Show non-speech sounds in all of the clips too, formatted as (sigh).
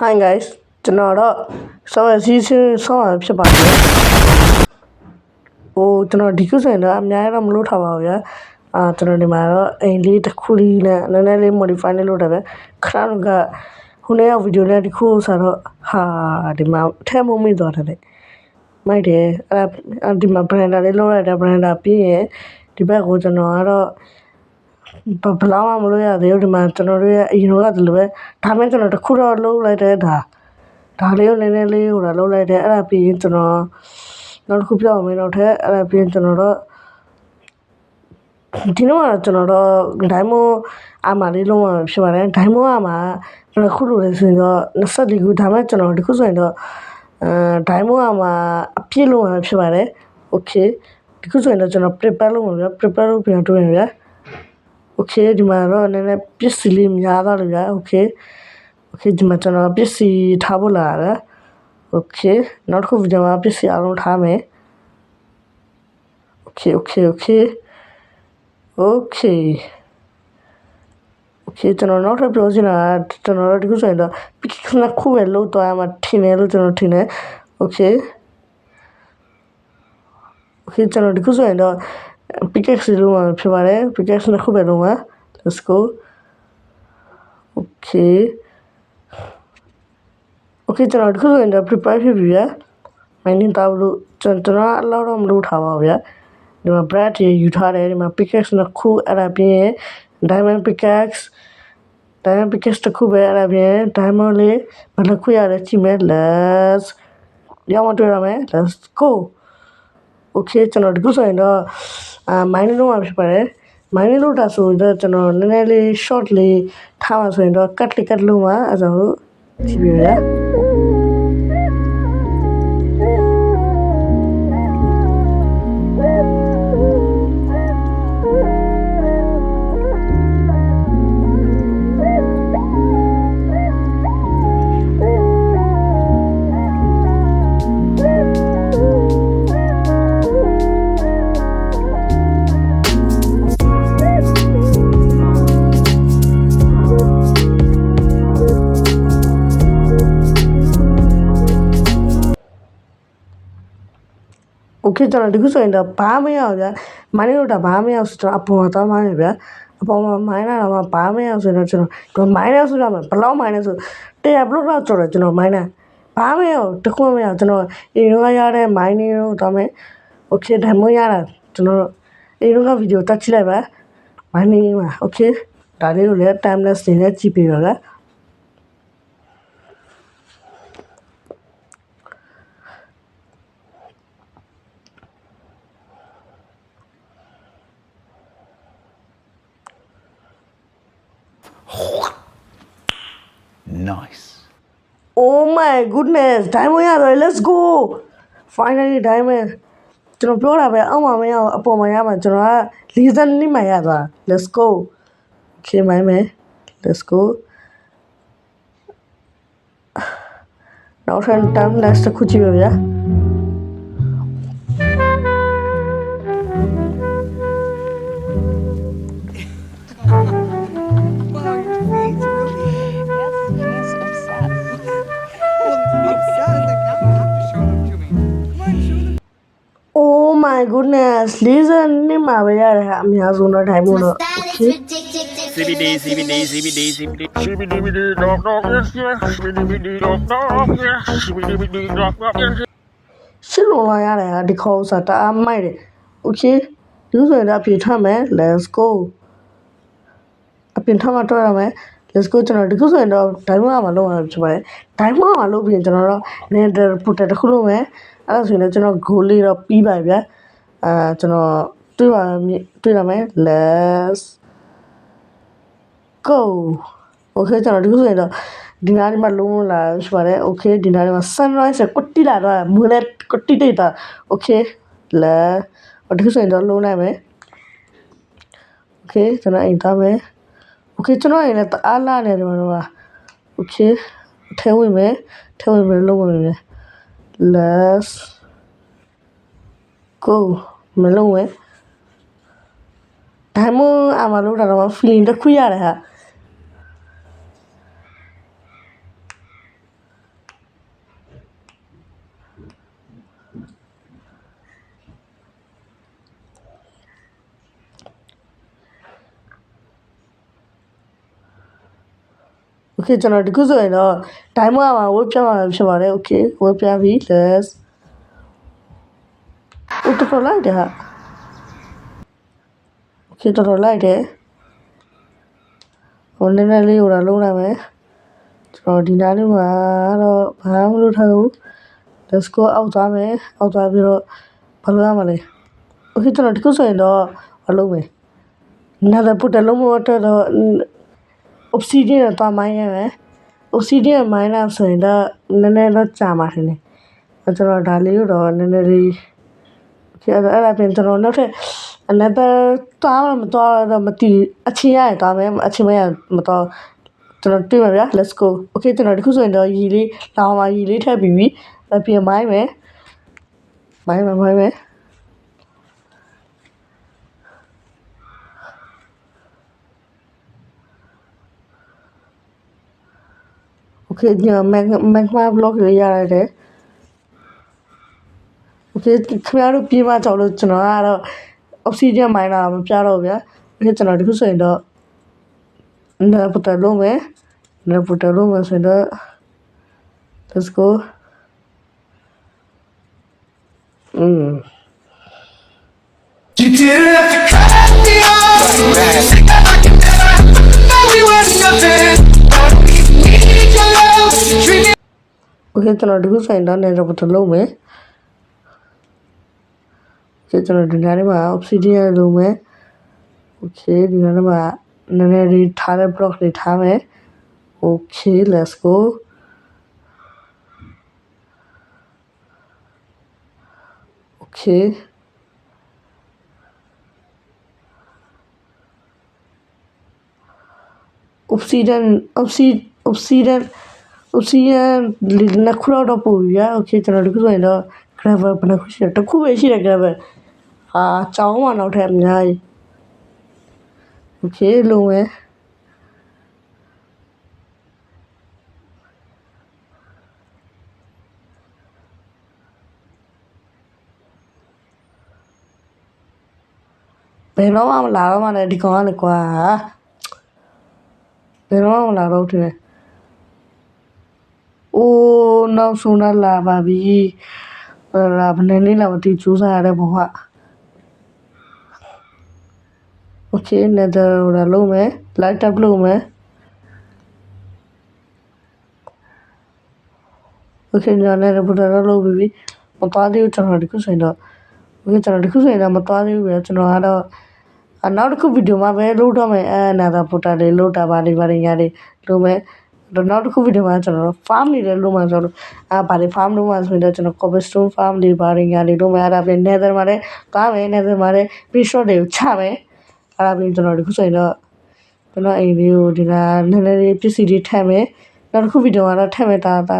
Hi guys ကျွန်တော်တော့ဆောင်းရစီစဉ်ဆောင်းရဖြစ်ပါတယ်။ဟိုကျွန်တော်ဒီကုဆိုင်တော့အများကြီးတော့မလုပ်ထားပါဘူးဗျာ။အာကျွန်တော်ဒီမှာတော့အိမ်လေးတစ်ခုလေးနဲ့နည်းနည်းလေး modify လုပ်လုပ်တယ်ပဲ။ခဏကခုနကဗီဒီယိုလေးတစ်ခုဆိုတော့ဟာဒီမှာထဲမမိသွားတယ်လေ။မိုက်တယ်အဲ့ဒါဒီမှာ blender လေးလုပ်လိုက်တယ် blender ပြီးရင်ဒီဘက်ကိုကျွန်တော်ကတော့ ဘဘလောက်မှမလို့ရသေးဘူးဒီမှာကျွန်တော်တို့ရဲ့အရင်ကတည်းကပဲဒါမှကျွန်တော်တခုတော့လုံးလိုက်တဲ့ဒါဒါလေးကိုနည်းနည်းလေးဟိုဒါလုံးလိုက်တယ်အဲ့ဒါပြီးရင်ကျွန်တော်နောက်တစ်ခုပြောအောင်မယ်နောက်ထပ်အဲ့ဒါပြီးရင်ကျွန်တော်တော့ဒီတော့ကကျွန်တော်တော့ဒိုင်းမိုးအမလေးလုံးဝဖြစ်ပါတယ်ဒိုင်းမိုးအမကျွန်တော်ခုလိုလဲဆိုရင်တော့24ခုဒါမှကျွန်တော်ဒီခုဆိုရင်တော့အဲဒိုင်းမိုးအမအပြည့်လုံးဝဖြစ်ပါတယ်โอเคဒီခုဆိုရင်တော့ကျွန်တော် prepare လုပ်မှာဗျ prepare လုပ်ပြန်တွေ့ရင်ဗျ โอเคဒီမှာတော့နည်းနည်းပစ္စည်းလေးများသွားလို့ဗျာโอเคโอเคဒီမှာကျွန်တော်ပစ္စည်းထားဖို့လာတာโอเคနောက်တစ်ခုဗီဒီယိုမှာပစ္စည်းအလုံးထားမယ်โอเคโอเคโอเคโอเคโอเคကျွန်တော်နောက်ထပ်ပြောချင်တာကကျွန်တော်တို့ဒီခုဆိုရင်တော့ပစ်ခဏခုပဲလို့တော့မှထင်တယ်လို့ကျွန်တော်ထင်တယ်โอเคโอเคကျွန်တော်ဒီခုဆိုရင်တော့ pickaxe လုံးဝဖြစ်ပါတယ် pickaxe နှစ်ခုပဲလုံးဝ let's go okay okay ကျွန်တော်ဒီခုဆိုရင်တော့ prepare ဖြစ်ပြီဗျာ mining တောက်လို့ကျွန်တော်အလောက်တော့မလုပ်ထားပါဘူးဗျာဒီမှာ bread တွေယူထားတယ်ဒီမှာ pickaxe နှစ်ခုအဲ့ဒါပြီးရင် diamond pickaxe diamond pickaxe တစ်ခုပဲအဲ့ဒါပြီးရင် diamond လေးဘယ်နှခုရလဲကြည့်မယ် let's ရအောင်တွေ့ရမယ် let's go okay ကျွန်တော်ဒီခုဆိုရင်တော့အာ mining လုပ်မှာဖြစ်ပါတယ် mining လုပ်တာဆိုတော့ကျွန်တော်နည်းနည်းလေး short လေးထားမှာဆိုရင်တော့ cut လေး cut လုပ်မှာအဲဒါဆိုကြည့်ပြရ โอเคကျွန်တော်ဒီခုဆိုရင်တော့ဘာမရအောင်ဗျာမိုင်းလို့တာဘာမရအောင်ဆိုတော့အပေါ်မှာသွားမှရဗျာအပေါ်မှာမိုင်းလာတော့ဘာမရအောင်ဆိုတော့ကျွန်တော်ဒီမိုင်းလဲဆိုတော့ဘယ်လောက်မိုင်းလဲဆို100ဘလော့လောက်ကျော်တယ်ကျွန်တော်မိုင်းလာဘာမရအောင်တခွန်းမရအောင်ကျွန်တော်အရင်ကရတဲ့မိုင်းလေးတော့တော့မယ်โอเคဒါမှရတာကျွန်တော်အရင်ကဗီဒီယိုတက်ချိလိုက်ပါမိုင်းလေးမှာโอเคဒါလေးကိုလည်း timeless နေနဲ့ကြည့်ပြပါလား Nice. Oh my goodness diamond ရတယ် let's go finally diamond ကျွန်တော်ပြောတာပဲအောက်မှာမရအောင်အပေါ်မှာရမှာကျွန်တော်က40နှစ်မှရသွား let's go okay မိုင်းမယ် let's go (sighs) နောက်ထပ် time last တစ်ခုကြည့်ပါဗျာ oh my goodness 40နှစ်မှပဲရတယ်ဟာအများဆုံးတော့ diamond တော့ okay CBD, CBD, CBD, CBD. Shibidi dog dog yes yes, shibidi dog dog yes, shibidi dog dog yes. ရှစ်လုံးလာရတယ်ဟာဒီခေါ်ဥစားတအားမိုက်တယ် okay ဒီဆိုရင်တော့အပြေထွက်မယ် let's go အပြင်ထွက်မှတွေ့ရမယ် let's go ကျွန်တော်ဒီခုဆိုရင်တော့ diamond မှာလုံးဝဖြစ်ပါတယ် diamond မှာလုံးပြီးရင်ကျွန်တော်တော့ nether portal တစ်ခုလုံးမယ်အဲ့ဒါဆိုရင်တော့ကျွန်တော် goal လေးတော့ပြီးပါပြီဗျာ အာကျွန်တော်တွေ့ပါမယ်တွေ့ရမယ် let's go okay ကျွန်တော်ဒီခုဆိုရင်တော့ဒီနားလေးမှာလုံးလုံးလာရှိပါတယ် okay ဒီနားလေးမှာ sunrise ကိုတိလာတော့မူလည်းကိုတိတိတာ okay လာဒီခုဆိုရင်တော့လုံးလိုက်မယ် okay ကျွန်တော်အိမ်သားမယ် okay ကျွန်တော်အိမ်လည်းတအားလာနေတယ်မလို့ပါ okay ထဲဝင်မယ်ထဲဝင်မယ်လုံးဝင်မယ် let's ကိုမလုံးဝဒါမှအမလို့တော့ feeling တစ်ခုရတယ်ဟာโอเคကျွန်တော်ဒီခုဆိုရင်တော့ time မှာဝေးပြမှာဖြစ်ပါတယ်โอเคဝေးပြပြီ let's တတော်လိုက်တယ်ဟာ okay တော်တော်လိုက်တယ်ဟိုနည်းနည်းလေးဟိုလာလုံးလိုက်မယ်ကျွန်တော်ဒီနားလေးမှာတော့ဘာမှမလုပ်ထားဘူး let's go အောက်သွားမယ်အောက်သွားပြီးတော့ဘာလုပ်ရမလဲ okay ကျွန်တော်ဒီခုဆိုရင်တော့မလုပ်မယ်နားတဲ့ပုတ်တလုံးမတော့တော့ obsidian တော့သွားမိုင်းရမယ် obsidian မိုင်းလာဆိုရင်တော့နည်းနည်းတော့ကြာမှာထင်တယ်အဲကျွန်တော်ဒါလေးကိုတော့နည်းနည်းလေးကျ အဲ့ဒါအဲ့ဒါပြင်ကျွန်တော်နောက်ထပ် another သွားမမသွားတော့မတီးအချင်းရရသွားမယ်အချင်းမရမတော့ကျွန်တော်တွေ့မှာဗျာ let's go okay ကျွန်တော်ဒီခုဆိုရင်တော့ရီလေးလောင်မှာရီလေးထည့်ပြီးပြီအပြင်မိုင်းမယ်မိုင်းမယ်မိုင်းမယ် Okay ညမက်မက်မာ block လေးရရတယ်။ Okay ခင်ဗျားတို့ပြေးမကြောက်လို့ကျွန်တော်ကတော့ obsidian miner မပြတော့ဘူးဗျာ။ Okay ကျွန်တော်ဒီခုဆိုရင်တော့နာပတလုံးမယ်။နာပတလုံးမယ်ဆိုတော့ let's go อืม You didn't have to cut me off. Say that I can never know we were nothing. But we need your love. Treat me okay ကျွန်တော်ဒီခုဆိုရင်တော့နာပတလုံးမယ်။ Okay ကျွန်တော်ဒီနားလေးမှာ obsidian လုံးမယ်။ Okay ဒီနားလေးမှာနည်းနည်းလေးထားတဲ့ block လေးထားမယ်။ Okay let's go Okay obsidian obsidian obsidian obsidian နှစ်ခုတော့ပို့ပြီဗျာ okay ကျွန်တော်ဒီခုဆိုရင်တော့ gravel ဘယ်နှခုရှိလဲတစ်ခုပဲရှိတယ် gravel ဟာကြောင်းမှတော့ထက်အများကြီး okay လုံးမယ်ဘယ်တော့မှမလာတော့မှလည်းဒီကောင်ကလည်းကွာဘယ်တော့မှမလာတော့တယ်အိုးနောက်ဆုံးတော့လာပါပြီလာဘယ်နဲ့လေးလာမသိစူးစမ်းရတဲ့ဘဝ โอเค nether ရလုံးမယ် light up လုပ်မယ်โอเคညနေရပဒရလုပ်ပြီးမသွားသေးဘူးကျွန်တော်ဒီခုဆိုရင်တော့โอเคကျွန်တော်ဒီခုဆိုရင်တော့မသွားသေးဘူးပဲကျွန်တော်ကတော့ အနောက်တစ်ခုဗီဒီယိုမှာပဲလို့တော့မယ်အဲနာတာပိုတာလေးလို့တာပါလေးပါလေးညာလေးလို့မယ်တော့နောက်တစ်ခုဗီဒီယိုမှာကျွန်တော် farm နေတယ်လို့မှဆိုတော့အာဗာလေး farm လို့မှဆိုရင်တော့ကျွန်တော် cobblestone farm တွေပါလေးညာလေးလို့မယ်အဲ့ဒါပြင် nether မှာလည်းသွားမယ် nether မှာလည်း pre-shot တွေကိုချမယ် အဲ့ဒါပြင်ကျွန်တော်ဒီခုဆိုရင်တော့ကျွန်တော်အိမ်လေးကိုဒီကနည်းနည်းလေးပစ္စည်းတွေထည့်မယ်နောက်တစ်ခုဗီဒီယိုမှာတော့ထည့်မယ်တာတာ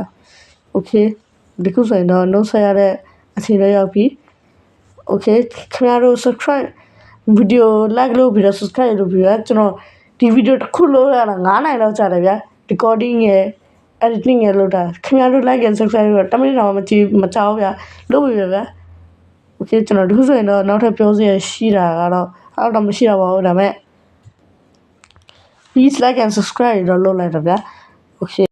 okay ဒီခုဆိုရင်တော့ note ဆက်ရတဲ့အချိန်လေးရောက်ပြီ okay ခင်ဗျားတို့ subscribe ဗီဒီယို like လုပ်ပြီးတော့ subscribe လုပ်ပြီးတော့ကျွန်တော်ဒီဗီဒီယိုတစ်ခုလုပ်ရတာ9နိုင်လောက်ကြာတယ်ဗျာ recording ရယ် editing ရယ်လုပ်တာခင်ဗျားတို့ like and subscribe လုပ်တော့တမိနစ်တော့မကြည့်မကြောက်ဗျာလုပ်ပြီပဲဗျာ okay ကျွန်တော်ဒီခုဆိုရင်တော့နောက်ထပ်ပြောစရာရှိတာကတော့ အဲ့တော့မရှိတော့ပါဘူးဒါပေမဲ့ please like and subscribe တော့လုပ်လိုက်တော့ဗျာ okay